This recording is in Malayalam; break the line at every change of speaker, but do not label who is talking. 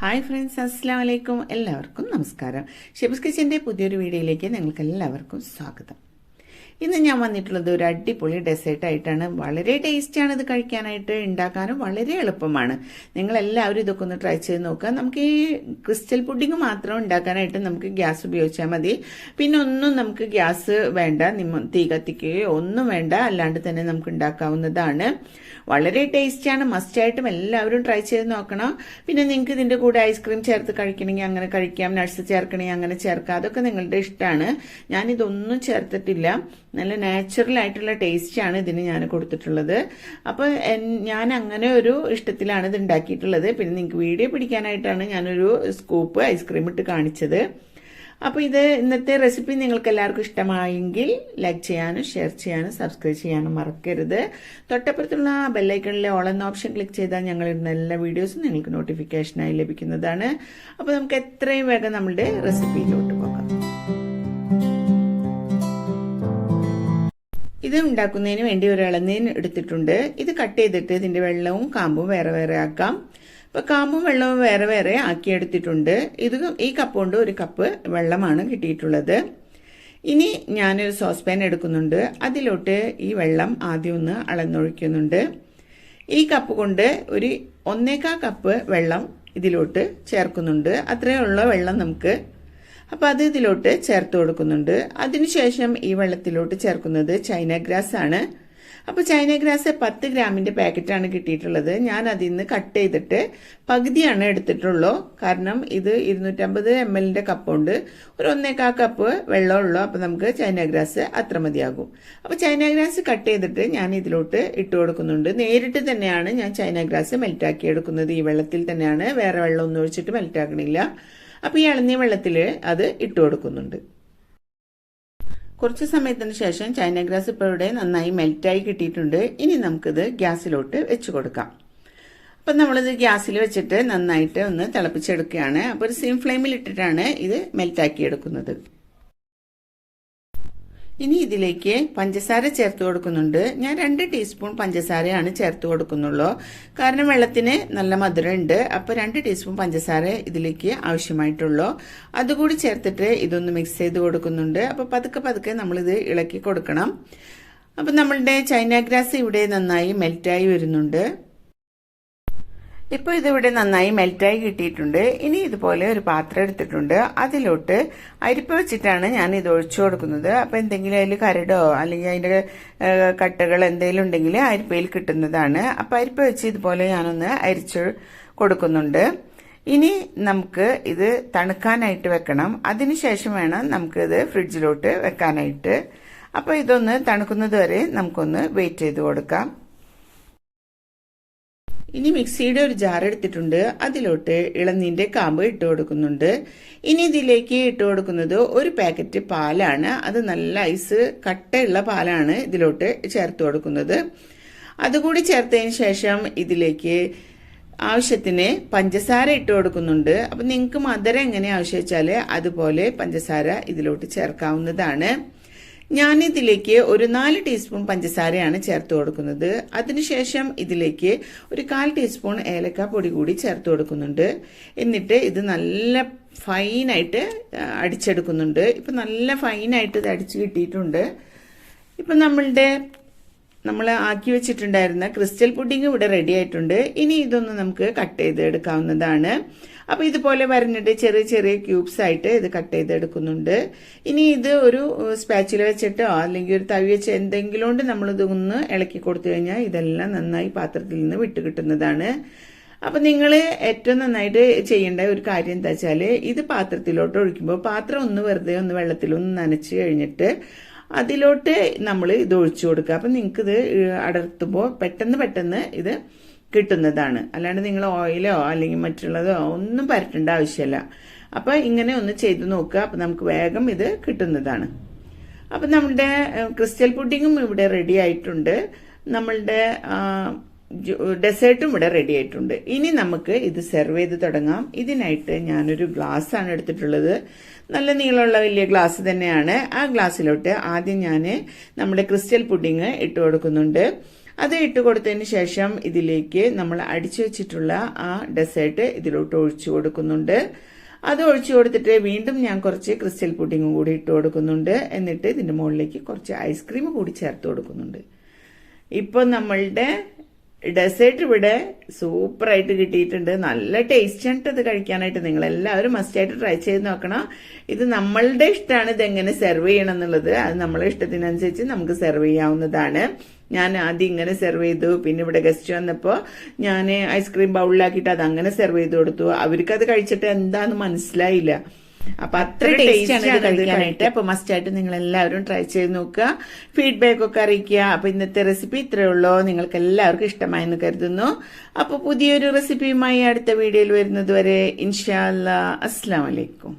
ഹായ് ഫ്രണ്ട്സ് അസ്സാം വലൈക്കും എല്ലാവർക്കും നമസ്കാരം. ഷെബിസ് കിച്ചന്റെ പുതിയൊരു വീഡിയോയിലേക്ക് നിങ്ങൾക്ക് എല്ലാവർക്കും സ്വാഗതം. ഇന്ന് ഞാൻ വന്നിട്ടുള്ളത് ഒരു അടിപൊളി ഡെസേർട്ടായിട്ടാണ്. വളരെ ടേസ്റ്റിയാണ് ഇത് കഴിക്കാനായിട്ട് ഉണ്ടാക്കാനും വളരെ എളുപ്പമാണ്. നിങ്ങളെല്ലാവരും ഇതൊക്കെ ഒന്ന് ട്രൈ ചെയ്ത് നോക്കുക. നമുക്ക് ഈ ക്രിസ്റ്റൽ പുഡിങ് മാത്രം ഉണ്ടാക്കാനായിട്ട് നമുക്ക് ഗ്യാസ് ഉപയോഗിച്ചാൽ മതി. പിന്നെ ഒന്നും നമുക്ക് ഗ്യാസ് വേണ്ട നിമ്മ തീ കത്തിക്കുകയോ ഒന്നും വേണ്ട അല്ലാണ്ട് തന്നെ നമുക്ക് ഉണ്ടാക്കാവുന്നതാണ്. വളരെ ടേസ്റ്റിയാണ് മസ്റ്റായിട്ടും എല്ലാവരും ട്രൈ ചെയ്ത് നോക്കണം. പിന്നെ നിങ്ങൾക്ക് ഇതിന്റെ കൂടെ ഐസ്ക്രീം ചേർത്ത് കഴിക്കണമെങ്കിൽ അങ്ങനെ കഴിക്കാം നട്ട്സ് ചേർക്കണമെങ്കിൽ അങ്ങനെ ചേർക്കാം. അതൊക്കെ നിങ്ങളുടെ ഇഷ്ടമാണ്. ഞാനിതൊന്നും ചേർത്തിട്ടില്ല. നല്ല നാച്ചുറൽ ആയിട്ടുള്ള ടേസ്റ്റാണ് ഇതിന് ഞാൻ കൊടുത്തിട്ടുള്ളത്. അപ്പോൾ ഞാൻ അങ്ങനെ ഒരു ഇഷ്ടത്തിലാണ് ഇത് ഉണ്ടാക്കിയിട്ടുള്ളത്. പിന്നെ നിങ്ങൾക്ക് വീഡിയോ പിടിക്കാനായിട്ടാണ് ഞാനൊരു സ്കൂപ്പ് ഐസ്ക്രീം ഇട്ട് കാണിച്ചത്. അപ്പോൾ ഇത് ഇന്നത്തെ റെസിപ്പി നിങ്ങൾക്ക് എല്ലാവർക്കും ഇഷ്ടമായെങ്കിൽ ലൈക്ക് ചെയ്യാനും ഷെയർ ചെയ്യാനും സബ്സ്ക്രൈബ് ചെയ്യാനും മറക്കരുത്. തൊട്ടപ്പുറത്തുള്ള ബെല്ലൈക്കണിലെ ഓൾ എന്ന ഓപ്ഷൻ ക്ലിക്ക് ചെയ്താൽ ഞങ്ങൾ ഇടുന്ന എല്ലാ വീഡിയോസും നിങ്ങൾക്ക് നോട്ടിഫിക്കേഷനായി ലഭിക്കുന്നതാണ്. അപ്പോൾ നമുക്ക് എത്രയും വേഗം നമ്മുടെ റെസിപ്പിയിലോട്ട് പോകാം. ഇത് ഉണ്ടാക്കുന്നതിന് വേണ്ടി ഒരു ഇളനീൻ എടുത്തിട്ടുണ്ട്. ഇത് കട്ട് ചെയ്തിട്ട് ഇതിന്റെ വെള്ളവും കാമ്പും വേറെ വേറെ ആക്കാം. അപ്പോൾ കാമ്പും വെള്ളവും വേറെ വേറെ ആക്കിയെടുത്തിട്ടുണ്ട് ഇത് ഈ കപ്പ് കൊണ്ട് ഒരു കപ്പ് വെള്ളമാണ് കിട്ടിയിട്ടുള്ളത്. ഇനി ഞാനൊരു സോസ് പാൻ എടുക്കുന്നുണ്ട്. അതിലോട്ട് ഈ വെള്ളം ആദ്യം ഒന്ന് അളന്നൊഴിക്കുന്നുണ്ട്. ഈ കപ്പ് കൊണ്ട് ഒരു ഒന്നേക്കാ കപ്പ് വെള്ളം ഇതിലോട്ട് ചേർക്കുന്നുണ്ട്. അത്രയുള്ള വെള്ളം നമുക്ക് അപ്പോൾ അത് ഇതിലോട്ട് ചേർത്ത് കൊടുക്കുന്നുണ്ട്. അതിനുശേഷം ഈ വെള്ളത്തിലോട്ട് ചേർക്കുന്നത് ചൈന ഗ്രാസ് ആണ്. അപ്പോൾ ചൈന ഗ്രാസ് പത്ത് ഗ്രാമിന്റെ പാക്കറ്റാണ് കിട്ടിയിട്ടുള്ളത്. ഞാൻ അതിൽ നിന്ന് കട്ട് ചെയ്തിട്ട് പകുതിയാണ് എടുത്തിട്ടുള്ളൂ. കാരണം ഇത് ഇരുന്നൂറ്റമ്പത് എം എല്ലിന്റെ കപ്പുണ്ട്. ഒരു ഒന്നേക്കാ കപ്പ് വെള്ളമുള്ളൂ. അപ്പോൾ നമുക്ക് ചൈന ഗ്രാസ് അത്ര മതിയാകും. അപ്പോൾ ചൈന ഗ്രാസ് കട്ട് ചെയ്തിട്ട് ഞാൻ ഇതിലോട്ട് ഇട്ട് കൊടുക്കുന്നുണ്ട്. നേരിട്ട് തന്നെയാണ് ഞാൻ ചൈന ഗ്രാസ് മെൽറ്റാക്കി എടുക്കുന്നത്. ഈ വെള്ളത്തിൽ തന്നെയാണ്. വേറെ വെള്ളം ഒന്നും ഒഴിച്ചിട്ട് മെൽറ്റാക്കണില്ല അപ്പോൾ ഈ ഇളനീ വെള്ളത്തിൽ അത് ഇട്ട് കൊടുക്കുന്നുണ്ട്. കുറച്ച് സമയത്തിന് ശേഷം ചൈന ഗ്രാസ് ഇപ്പോൾ ഇവിടെ നന്നായി മെൽറ്റായി കിട്ടിയിട്ടുണ്ട്. ഇനി നമുക്കിത് ഗ്യാസിലോട്ട് വെച്ച് കൊടുക്കാം. അപ്പം നമ്മളിത് ഗ്യാസിൽ വെച്ചിട്ട് നന്നായിട്ട് ഒന്ന് തിളപ്പിച്ചെടുക്കുകയാണ്. അപ്പോൾ ഒരു സിം ഫ്ലെയിമിൽ ഇട്ടിട്ടാണ് ഇത് മെൽറ്റാക്കി എടുക്കുന്നത്. ഇനി ഇതിലേക്ക് പഞ്ചസാര ചേർത്ത് കൊടുക്കുന്നുണ്ട്. ഞാൻ രണ്ട് ടീസ്പൂൺ പഞ്ചസാരയാണ് ചേർത്ത് കൊടുക്കുന്നുള്ളൂ. കാരണം വെള്ളത്തിന് നല്ല മധുരമുണ്ട്. അപ്പോൾ രണ്ട് ടീസ്പൂൺ പഞ്ചസാര ഇതിലേക്ക് ആവശ്യമായിട്ടുള്ളൂ. അതുകൂടി ചേർത്തിട്ട് ഇതൊന്ന് മിക്സ് ചെയ്ത് കൊടുക്കുന്നുണ്ട്. അപ്പോൾ പതുക്കെ പതുക്കെ നമ്മളിത് ഇളക്കി കൊടുക്കണം. അപ്പം നമ്മളുടെ ചൈന ഗ്രാസ് ഇവിടെ നന്നായി മെൽറ്റായി വരുന്നുണ്ട്. ഇപ്പോൾ ഇതിവിടെ നന്നായി മെൽറ്റായി കിട്ടിയിട്ടുണ്ട്. ഇനി ഇതുപോലെ ഒരു പാത്രം എടുത്തിട്ടുണ്ട്. അതിലോട്ട് അരിപ്പ വെച്ചിട്ടാണ് ഞാൻ ഇത് ഒഴിച്ചു കൊടുക്കുന്നത്. അപ്പോൾ എന്തെങ്കിലും അതിൽ കരടോ അല്ലെങ്കിൽ അതിന്റെ കട്ടകൾ എന്തെങ്കിലും ഉണ്ടെങ്കിൽ അരിപ്പയിൽ കിട്ടുന്നതാണ്. അപ്പോൾ അരിപ്പ വെച്ച് ഇതുപോലെ ഞാനൊന്ന് അരിച്ചു കൊടുക്കുന്നുണ്ട്. ഇനി നമുക്ക് ഇത് തണുക്കാനായിട്ട് വെക്കണം. അതിനുശേഷം വേണം നമുക്കിത് ഫ്രിഡ്ജിലോട്ട് വെക്കാനായിട്ട്. അപ്പോൾ ഇതൊന്ന് തണുക്കുന്നത് വരെ നമുക്കൊന്ന് വെയിറ്റ് ചെയ്ത് കൊടുക്കാം. ഇനി മിക്സിയുടെ ഒരു ജാർ എടുത്തിട്ടുണ്ട്. അതിലോട്ട് ഇളനീന്റെ കാമ്പ് ഇട്ട് കൊടുക്കുന്നുണ്ട്. ഇനി ഇതിലേക്ക് ഇട്ട് കൊടുക്കുന്നത് ഒരു പാക്കറ്റ് പാലാണ്. അത് നല്ല ഐസ് കട്ടയുള്ള പാലാണ് ഇതിലോട്ട് ചേർത്ത് കൊടുക്കുന്നത്. അതുകൂടി ചേർത്തതിന് ശേഷം ഇതിലേക്ക് ആവശ്യത്തിന് പഞ്ചസാര ഇട്ട് കൊടുക്കുന്നുണ്ട്. അപ്പം നിങ്ങൾക്ക് മധുരം എങ്ങനെ ആവശ്യം വെച്ചാൽ അതുപോലെ പഞ്ചസാര ഇതിലോട്ട് ചേർക്കാവുന്നതാണ്. ഞാനിതിലേക്ക് ഒരു നാല് ടീസ്പൂൺ പഞ്ചസാരയാണ് ചേർത്ത് കൊടുക്കുന്നത്. അതിനുശേഷം ഇതിലേക്ക് ഒരു കാൽ ടീസ്പൂൺ ഏലക്ക പൊടി കൂടി ചേർത്ത് കൊടുക്കുന്നുണ്ട്. എന്നിട്ട് ഇത് നല്ല ഫൈനായിട്ട് അടിച്ചെടുക്കുന്നുണ്ട്. ഇപ്പം നല്ല ഫൈനായിട്ട് ഇത് അടിച്ച് കിട്ടിയിട്ടുണ്ട്. ഇപ്പം നമ്മളുടെ നമ്മൾ ആക്കി വെച്ചിട്ടുണ്ടായിരുന്ന ക്രിസ്റ്റൽ പുഡിംഗ് ഇവിടെ റെഡി ആയിട്ടുണ്ട്. ഇനി ഇതൊന്ന് നമുക്ക് കട്ട് ചെയ്ത് എടുക്കാവുന്നതാണ് അപ്പോൾ ഇതുപോലെ വരഞ്ഞിട്ട് ചെറിയ ചെറിയ ക്യൂബ്സ് ആയിട്ട് ഇത് കട്ട് ചെയ്ത് എടുക്കുന്നുണ്ട് ഇനി ഇത് ഒരു സ്പാച്ചിൽ വെച്ചിട്ടോ അല്ലെങ്കിൽ ഒരു തവി വെച്ച് എന്തെങ്കിലും കൊണ്ട് നമ്മളിത് ഒന്ന് ഇളക്കി കൊടുത്തു കഴിഞ്ഞാൽ ഇതെല്ലാം നന്നായി പാത്രത്തിൽ നിന്ന് വിട്ട് കിട്ടുന്നതാണ്. അപ്പം നിങ്ങൾ ഏറ്റവും നന്നായിട്ട് ചെയ്യേണ്ട ഒരു കാര്യം എന്താ വെച്ചാൽ ഇത് പാത്രത്തിലോട്ട് ഒഴിക്കുമ്പോൾ പാത്രം ഒന്ന് വെറുതെ ഒന്ന് വെള്ളത്തിലൊന്ന് നനച്ച് കഴിഞ്ഞിട്ട് അതിലോട്ട് നമ്മൾ ഇത് ഒഴിച്ചു കൊടുക്കുക. അപ്പം ഇത് അടർത്തുമ്പോൾ പെട്ടെന്ന് പെട്ടെന്ന് ഇത് കിട്ടുന്നതാണ്. അല്ലാണ്ട് നിങ്ങൾ ഓയിലോ അല്ലെങ്കിൽ മറ്റുള്ളതോ ഒന്നും പരട്ടേണ്ട ആവശ്യമില്ല. അപ്പം ഇങ്ങനെ ഒന്ന് ചെയ്ത് നോക്കുക. അപ്പം നമുക്ക് വേഗം ഇത് കിട്ടുന്നതാണ്. അപ്പം നമ്മുടെ ക്രിസ്റ്റൽ പുഡിങ്ങും ഇവിടെ റെഡി ആയിട്ടുണ്ട്. നമ്മളുടെ ഡെസേർട്ടും ഇവിടെ റെഡി ആയിട്ടുണ്ട്. ഇനി നമുക്ക് ഇത് സെർവ് ചെയ്ത് തുടങ്ങാം. ഇതിനായിട്ട് ഞാനൊരു ഗ്ലാസ് ആണ് എടുത്തിട്ടുള്ളത്. നല്ല നീളമുള്ള വലിയ ഗ്ലാസ് തന്നെയാണ്. ആ ഗ്ലാസ്സിലോട്ട് ആദ്യം ഞാൻ നമ്മുടെ ക്രിസ്റ്റൽ പുഡിങ് ഇട്ട് കൊടുക്കുന്നുണ്ട്. അത് ഇട്ട് കൊടുത്തതിന് ശേഷം ഇതിലേക്ക് നമ്മൾ അടിച്ചു വെച്ചിട്ടുള്ള ആ ഡെസേർട്ട് ഇതിലോട്ട് ഒഴിച്ചു കൊടുക്കുന്നുണ്ട്. അത് ഒഴിച്ചു കൊടുത്തിട്ട് വീണ്ടും ഞാൻ കുറച്ച് ക്രിസ്റ്റൽ പുഡിങ്ങും കൂടി ഇട്ട് കൊടുക്കുന്നുണ്ട്. എന്നിട്ട് ഇതിന്റെ മുകളിലേക്ക് കുറച്ച് ഐസ്ക്രീം കൂടി ചേർത്ത് കൊടുക്കുന്നുണ്ട്. ഇപ്പം നമ്മളുടെ ഡെസേർട്ട് ഇവിടെ സൂപ്പറായിട്ട് കിട്ടിയിട്ടുണ്ട്. നല്ല ടേസ്റ്റ് ആണ് ഇത് കഴിക്കാനായിട്ട്. നിങ്ങൾ എല്ലാവരും മസ്റ്റ് ആയിട്ട് ട്രൈ ചെയ്ത് നോക്കണം. ഇത് നമ്മളുടെ ഇഷ്ടമാണ് ഇത് എങ്ങനെ സെർവ് ചെയ്യണം എന്നുള്ളത്. അത് നമ്മളെ ഇഷ്ടത്തിനനുസരിച്ച് നമുക്ക് സെർവ് ചെയ്യാവുന്നതാണ്. ഞാൻ ആദ്യം ഇങ്ങനെ സെർവ് ചെയ്തു. പിന്നെ ഇവിടെ ഗസ്റ്റ് വന്നപ്പോൾ ഞാൻ ഐസ്ക്രീം ബൗളിലാക്കിയിട്ട് അത് അങ്ങനെ സെർവ് ചെയ്ത് കൊടുത്തു. അവർക്ക് അത് കഴിച്ചിട്ട് എന്താന്ന് മനസ്സിലായില്ല. അപ്പൊ അത്ര ടേസ്റ്റ് ആണ് ഇത് കഴിക്കാനായിട്ട്. അപ്പൊ മസ്റ്റ് ആയിട്ട് നിങ്ങൾ എല്ലാവരും ട്രൈ ചെയ്ത് നോക്കുക. ഫീഡ്ബാക്ക് ഒക്കെ അറിയിക്കുക. അപ്പൊ ഇന്നത്തെ റെസിപ്പി ഇത്രയേ ഉള്ളൂ. നിങ്ങൾക്ക് എല്ലാവർക്കും ഇഷ്ടമായെന്ന് കരുതുന്നു. അപ്പൊ പുതിയൊരു റെസിപ്പിയുമായി അടുത്ത വീഡിയോയിൽ വരുന്നത് വരെ ഇൻഷാല്ല അസ്സാം വലൈക്കും